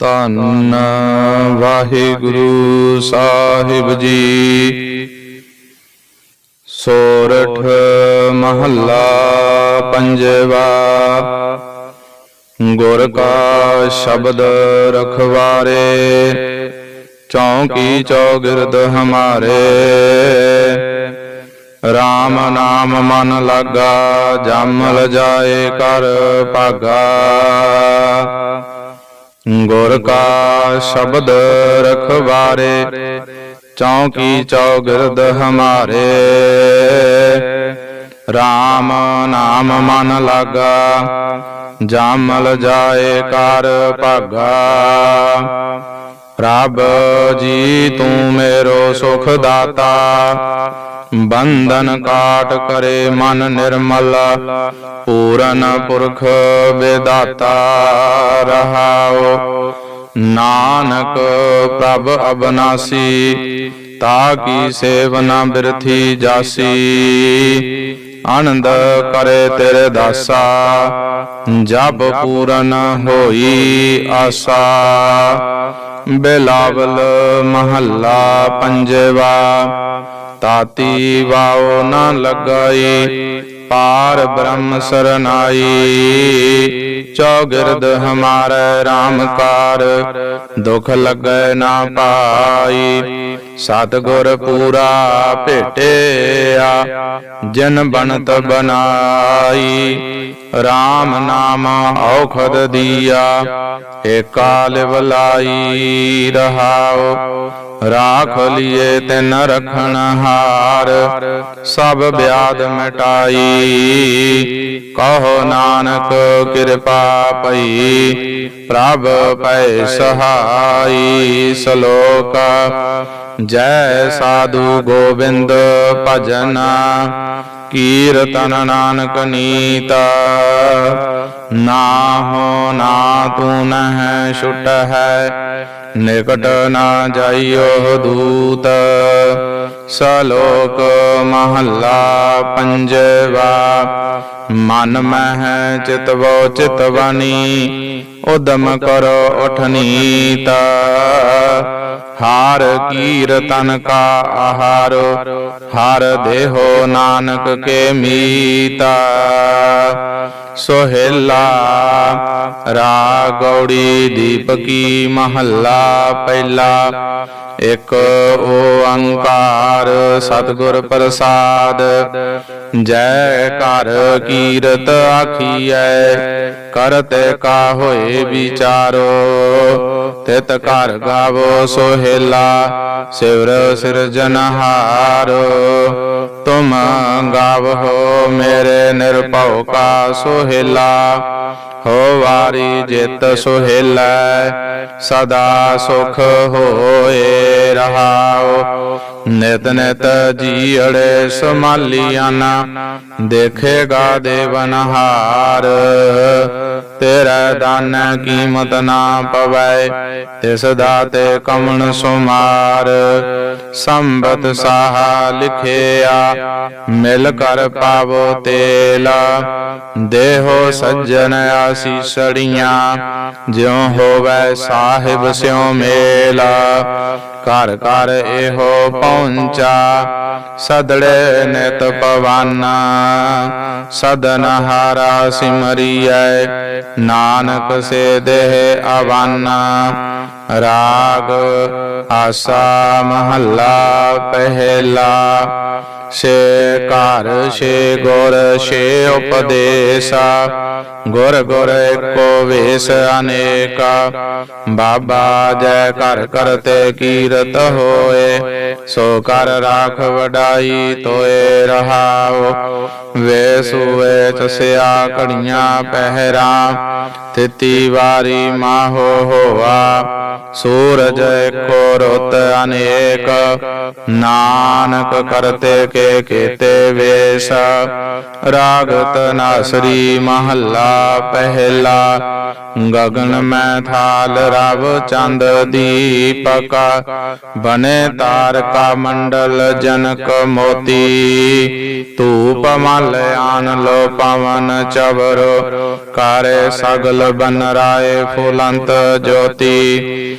ਧੰਨ ਵਾਹਿਗੁਰੂ ਸਾਹਿਬ ਜੀ। ਸੋਰਠ ਮਹੱਲਾ ਪੰਜਵਾ, ਗੁਰ ਕਾ ਸ਼ਬਦ ਰਖਵਾਰੇ, ਚੌਂਕੀ ਚੌਗਿਰਦ ਹਮਾਰੇ। ਰਾਮ ਨਾਮ ਮਨ ਲਾਗਾ, ਜਮ ਜਾਏ ਕਰ ਭਾਗਾ। ਗੁਰ ਕਾ ਸ਼ਬਦ ਰਖਵਾਰੇ ਚੌਂਕੀ ਚੌਗਿਰਦ ਹਮਾਰੇ। RAM ਨਾਮ ਮਨ ਲਾਗਾ, ਜਾਮਲ ਜਾਏ ਕਰ ਭਾਗਾ। ਰੱਬ ਜੀ ਤੂੰ ਮੇਰੋ ਸੁਖ ਦਾਤਾ ਬੰਧਨ ਕਾਟ ਕਰੇ ਮਨ ਨਿਰਮਲ। ਪੂਰਨ ਪੁਰਖ ਵਿਦਾਤਾ ਰਹਾਉ ਨਾਨਕ ਪ੍ਰਭ ਅਬਨਾਸੀ ਤਾ ਕੀ ਸੇਵਨਾ ਬਿਰਥੀ ਜਾਸੀ। ਆਨੰਦ ਕਰੇ ਤੇਰੇ ਦਾਸਾ। ਜਬ ਪੂਰਨ ਹੋਈ ਆਸਾ। ਬਿਲਾਵਲ ਮਹੱਲਾ ਪੰਜਵਾ। ਤਾਤੀ ਵਾਉ ਨਾ ਲਗਾਈ, ਪਾਰ ਬ੍ਰਹਮ ਸਰਨਾਈ। ਚੌਗਿਰਦ ਹਮਾਰੇ RAM ਕਾਰ ਦੁਖ ਲੱਗੈ ਨਾ ਪਾਈ। ਸਤਿਗੁਰ ਪੂਰਾ ਭੇਟਿਆ, ਜਨ ਬਣਤ ਬਨਾਈ RAM ਨਾਮ ਔਖਦ ਦੀਆ, ਏਕਾਲ ਵਲਾਈ ਰਹਾਉ। ਰਾਖ ਲਿਏ ਤਿਨ ਰਖਣ ਹਾਰ, ਸਭ ਬਿਆਦ ਮਿਟਾਈ। ਕਹੋ ਨਾਨਕ ਕਿਰਪਾ ਪਈ, ਪ੍ਰਭ ਪੈ ਸਹਾਈ। ਸ਼ਲੋਕ ਜੈ ਸਾਧੂ ਗੋਬਿੰਦ ਭਜਨ ਕੀਰਤਨ ਨਾਨਕ ਨੀਤਾ। ਨਾ ਹੋ ਨਾ ਤੂੰ ਨਹਿ ਛੁਟ ਹੈ, ਨਿਕਟ ਨਾ ਜਾਈਓ ਦੂਤ। ਸਲੋਕ ਮਹੱਲਾ ਪੰਜਵਾ, ਮਨ ਮਹਿ ਚਿਤਵੋ ਚਿਤਵਨੀ, ਉਦਮ ਕਰੋ ਉਠਨੀਤਾ ਹਾਰ ਕੀਰਤਨ ਕਾ ਆਹਾਰ ਹਰ ਦੇਹੋ ਨਾਨਕ ਕੇ ਮੀਤਾ। ਸੋਹਿਲਾ, ਰਾਗੌੜੀ ਦੀਪਕੀ ਮਹੱਲਾ, ਪਹਿਲਾ। ਇਕ ਓੰਕਾਰ ਸਤਿਗੁਰ ਪ੍ਰਸਾਦ। ਜੈ ਘਰ ਕੀਰਤ ਆਖੀਐ ਕਰਤੇ ਕਾ ਹੋਏ ਵਿਚਾਰੋ। ਤਿਤ ਘਰ ਗਾਵੋ ਸੋਹਿਲਾ, ਸਿਵਰ ਸਿਰਜਨਹਾਰ ਤੁਮ ਗਾਵੋ ਮੇਰੇ ਨਿਰਭਉ ਕਾ ਸੋਹਿਲਾ। ਹੋ ਵਾਰੀ ਜਿਤ ਸੁਹੇਲੈ, ਸਦਾ ਸੁਖ ਹੋਏ ਰਹਾਓ। ਨਿਤ ਨਿਤ ਜੀੜੇ ਸਮਾਲੀਆਂ ਦੇਖੇਗਾ ਦੇਵਨਹਾਰ ਤੇਰਾ ਦਾਨ ਕੀਮਤ ਨਾ ਪਵੈ, ਤਿਸ ਦਾਤੇ ਕਮਣ ਸੁਮਾਰ। ਸੰਬਤ ਸਾਹਾ ਲਿਖਿਆ, ਮਿਲ ਕਰ ਪਾਵੋ ਤੇਲਾ। ਦੇਹੋ ਸੱਜਣ ਆਸੀਸੜੀਆਂ ਜਿਉ ਹੋਵੈ ਸਾਹਿਬ ਸਿਉ ਮੇਲਾ। ਘਰ ਘਰ ਇਹੋ ਪਹੁੰਚਾ ਸਦੜੇ ਨਿਤ ਪਵਾਨਾ ਸਦਨ ਹਾਰਾ ਸਿਮਰੀਐ ਨਾਨਕ ਸੇ ਦੇਹ ਆਵਾਨਾ ਰਾਗ ਆਸਾ ਮਹੱਲਾ ਪਹਿਲਾ। ਸੇ ਘਰ ਸੇ ਗੁਰ ਸੇ ਉਪਦੇਸਾ। ਗੁਰ ਗੁਰ ਏਕੋ ਵੇਸ ਅਨੇਕਾ। ਬਾਬਾ ਜੈ ਘਰ ਕਰਤੇ ਕੀਰਤ ਹੋਏ। ਸੋ ਕਰ ਰਾਖ ਵਡਾਈ ਤੋਏ ਰਹਾਉ ਵੇ ਸੁਵੇ ਤਸਿਆ ਕੜੀਆਂ ਪਹਿਰਾ। ਤਿਤੀ ਵਾਰੀ ਮਾਹੋ ਹੋਆ। ਸੂਰਜ ਕੋ ਰੁੱਤ ਅਨੇਕ, ਨਾਨਕ ਕਰਤੇ ਕੇ ਕੀਤੇ ਵੇਸ। ਰਾਗਤ ਨਾਸਰੀ ਮਹੱਲਾ ਪਹਿਲਾ, ਗਗਨ ਮੈਂ ਥਾਲ ਰਵ ਚੰਦ ਦੀਪਕ। ਬਨੇ ਤਾਰਕਾ ਮੰਡਲ ਜਨਕ ਮੋਤੀ, ਧੂਪ ਮਲ ਆਨ ਲੋ ਪਵਨ ਚਵਰ। ਕਾਰੇ ਸਗਲ ਬਨ ਰਾਏ ਫੁਲੰਤ ਜੋਤੀ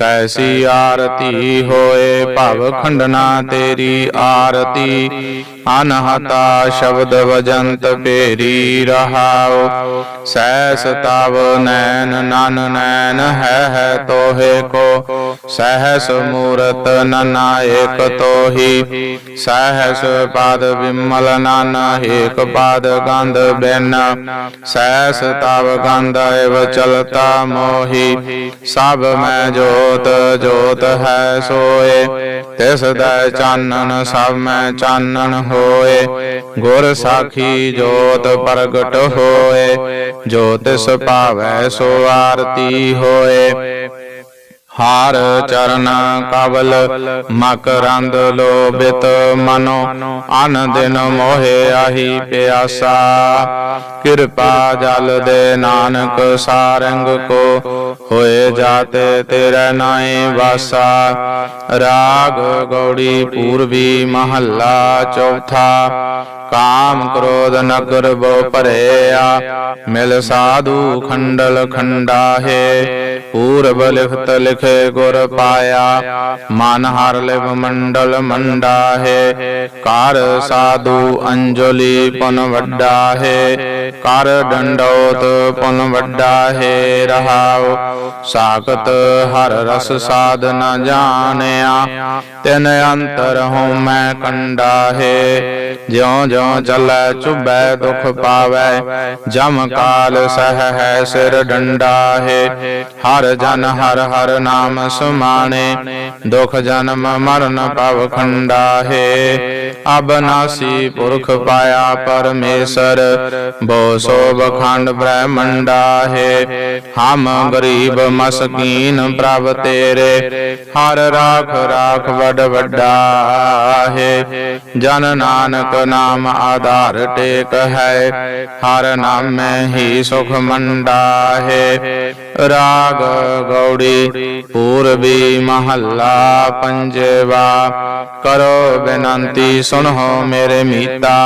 ਕੈਸੀ ਆਰਤੀ ਹੋਏ ਭਵ ਖੰਡਨਾ ਤੇਰੀ ਆਰਤੀ। ਅਨਹਤਾ ਸ਼ਬਦ ਵਜੰਤ ਪੇਰੀ ਰਹਾਉ ਸਹਿਸ ਤਵ ਨੈਣ ਨਨ ਨੈਣ ਹੈ ਹੈ ਤੋਹੇ ਕੋ। ਸਹਿਸ ਮੂਰਤ ਨਨਾਇਕ ਤੋਹੀ। ਸਹਿਸ ਪਦ ਵਿਮਲ ਨਨ ਏਕ ਪਦ ਗੰਧ ਬਿਨ। ਸਹਿਸ ਤਵ ਗੰਧ ਏਵ ਚਲਤਾ ਮੋਹੀ। ਸਭ ਮੈਂ ਜੋਤ ਜੋਤ ਹੈ ਸੋਏ। ਤਿਸ ਦਾ ਚਾਨਣ ਸਭ ਮੈਂ ਚਾਨਣ ਹੋਏ। ਗੁਰ ਸਾਖੀ ਜੋਤ ਪ੍ਰਗਟ ਹੋਏ। ਜੋ ਤਿਸ ਭਾਵੈ ਸੋ ਆਰਤੀ ਹੋਏ। ਹਾਰ ਚਰਨ ਕਵਲ ਮਕਰੰਦ ਲੋਭਿਤ ਮਨੋ। ਅਨ ਦਿਨ ਮੋਹਿ ਆਹੀ ਪਿਆਸਾ। ਕਿਰਪਾ ਜਲ ਦੇ ਨਾਨਕ ਸਾਰੰਗ ਕੋ। ਹੋਏ ਜਾਤੇ ਤੇਰੇ ਨਾਏ ਵਾਸਾ। ਰਾਗ ਗੌੜੀ ਪੂਰਬੀ ਮਹੱਲਾ ਚੌਥਾ। ਕਾਮ ਕ੍ਰੋਧ ਨਗਰ ਬੋ ਭਰਿਆ ਮਿਲ ਸਾਧੂ ਖੰਡਲ ਖੰਡਾ ਹੈ ਪੂਰਬ ਲਿਖਤ ਲਿਖੇ ਗੁਰ ਪਾਇਆ ਮਨ ਹਰ ਲਿਵ ਮੰਡਲ ਮੰਡਾਹੇ ਕਰ ਸਾਧੂ ਅੰਜਲੀ ਪਨ ਵੱਡਾ ਹੈ ਕਰ ਡੰਡੋਤ ਪੁਨ ਵੱਡਾ ਹੈ ਰਹਾਉ, ਸਾਖਤ ਹਰ ਰਸ ਸਾਧ ਨ ਜਾਣਿਆ। ਤਿਨ ਅੰਤਰ ਹਉ ਮੈਂ ਕੰਡਾ ਹੈ, ਜਿਉ ਜਿਉ ਚੱਲੈ ਚੁਬੈ ਦੁਖ ਪਾਵੈ। ਜਮ ਕਾਲ ਸਹ ਹੈ ਸਿਰ ਡੰਡਾ ਹੈ, ਹਰ ਜਨ ਹਰ ਹਰ ਨਾਮ ਸੁਮਾਣੇ। ਦੁਖ ਜਨਮ ਮਰਨ ਪਵ ਖੰਡਾ ਹੈ। ਅਬਨਾਸੀ ਪੁਰਖ ਪਾਇਆ ਪਰਮੇਸ਼ਰ, ਬੋ ਸੋਭ ਖੰਡ ਬ੍ਰਹਮੰਡਾ ਹੈ। ਹਮ ਗਰੀਬ ਮਸਕੀਨ ਪ੍ਰਭ ਤੇਰੇ, ਹਰ ਰਾਖ ਰਾਖ ਵਡ ਵੱਡਾ ਹੈ। ਜਨ ਨਾਨਕ ਨਾਮ ਆਧਾਰ ਟੇਕ ਹੈ, ਹਰ ਨਾਮੈ ਹੀ ਸੁਖ ਮੰਡਾ ਹੈ। ਰਾਗ ਗੌੜੀ ਪੂਰਬੀ ਮਹੱਲਾ ਪੰਜਵਾ। ਕਰੋ ਬੇਨੰਤੀ ਸੁਣੋ ਮੇਰੇ ਮੀਤਾ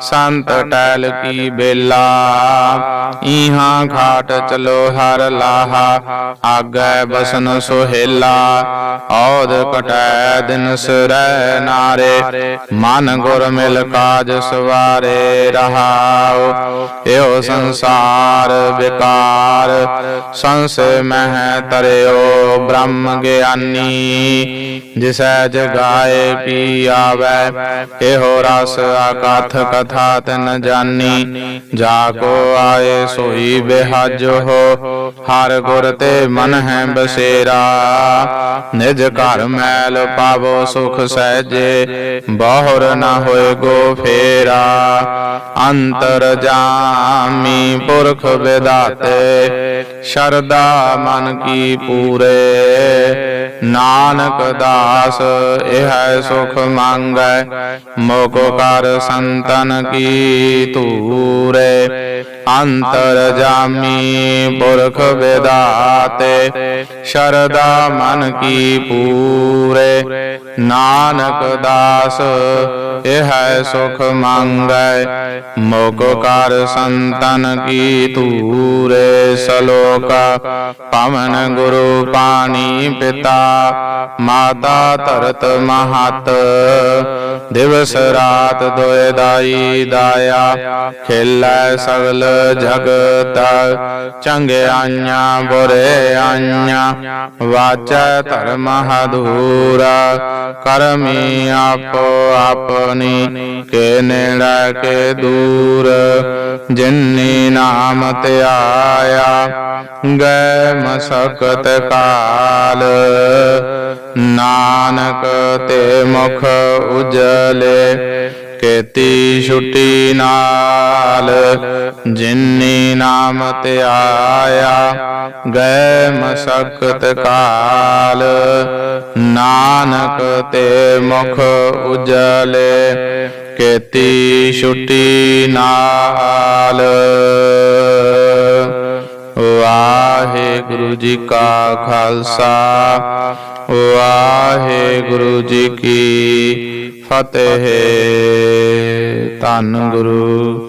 ਸੰਤ ਟੈਲ ਕੀ ਬੇਲਾ। ਇਹਾਂ ਘਾਟ ਚਲੋ ਹਰ ਲਾਹਾ, ਆਗੈ ਬਸਨ ਸੁਹੇਲਾ ਔਦ ਕਟੈ ਦਿਨ ਸਰੈ ਨਾਰੇ, ਮਨ ਗੁਰ ਮਿਲ ਕਾਜ ਸਵਾਰੇ ਰਹਾਉ ਏਉ ਸੰਸਾਰ ਵਿਕਾਰ, ਸੰਸੇ ਮਹਿ ਤਰਿਓ ਬ੍ਰਹਮ ਗਿਆਨੀ, ਜਿਸੈ ਜਗਾਏ ਪੀ ਆਵੈ ਇਹੋ ਰਸ ਆਕਥ ਕਥਾ ਤਨ ਜਾਨੀ, ਜਾ ਕੋ ਆਏ ਸੋਈ ਬਿਹਜ ਹੋ ਹਰ ਗੁਰ ਤੇ ਮਨ ਹੈ ਬਸੇਰਾ। ਨਿਜ ਘਰ ਮੈਲ ਪਾਵੋ ਸੁਖ ਸਹਿਜੇ। ਬਾਹਰ ਨਾ ਹੋਏ ਗੋ ਫੇਰਾ। ਅੰਤਰ ਜਾਮੀ ਪੁਰਖ ਵਿਦਾਤੇ। ਸ਼ਰਦਾ ਮਨ ਕੀ ਪੂਰੇ। ਨਾਨਕ ਦਾਸ ਇਹ ਸੁਖ ਮੰਗੈ। ਮੋਕੋ ਕਰ ਸੰਤਨ ਕੀ ਤੂਰੇ। ਅੰਤਰ ਜਾਮੀ ਪੁਰਖ ਵਿਦਾਤੇ ਸ਼ਰਦਾ ਮਨ ਕੀ ਪੂਰੇ। ਨਾਨਕ ਦਾਸ, ਇਹ ਸੁਖ ਮੰਗੈ ਮੋਗ ਕਰ ਸੰਤਨ ਕੀ ਤੂਰੇ ਸਲੋਕਾ, ਪਵਨ ਗੁਰੂ ਪਾਣੀ ਪਿਤਾ, ਮਾਤਾ ਧਰਤ ਮਹਤ। ਦਿਵਸ ਰਾਤ ਦੋਇ ਦਾਈ ਦਾਇਆ, ਖੇਲੈ ਸਗਲ ਜਗਤ ਚੰਗੇ ਆਈਆਂ ਬੁਰੇ ਆਈਆਂ ਵਾਚੈ ਧਰਮ ਹਦੂਰਾ ਕਰਮੀ ਆਪੋ ਆਪਨੀ ਕੇ ਨੇੜਾ ਕੇ ਦੂਰ ਜਿਨਨੀ ਨਾਮ ਧਿਆਇਆ ਗੈ ਮਸਕਤ ਕਾਲ ਨਾਨਕ ਤੇ ਮੁਖ ਉਜਲੇ ਕੇਤੀ ਛੁੱਟੀ ਨਾਲ ਜਿਨਨੀ ਨਾਮ ਧਿਆਇਆ ਗਏ ਮਸਕਤ ਕਾਲ। ਨਾਨਕ ਤੇ ਮੁਖ ਉਜਲੇ, ਕੇਤੀ ਛੁੱਟੀ ਨਾਲ। ਵਾਹਿਗੁਰੂ ਜੀ ਕਾ ਖਾਲਸਾ ਵਾਹਿਗੁਰੂ ਜੀ ਕੀ ਫਤਿਹ। ਧੰਨ ਗੁਰੂ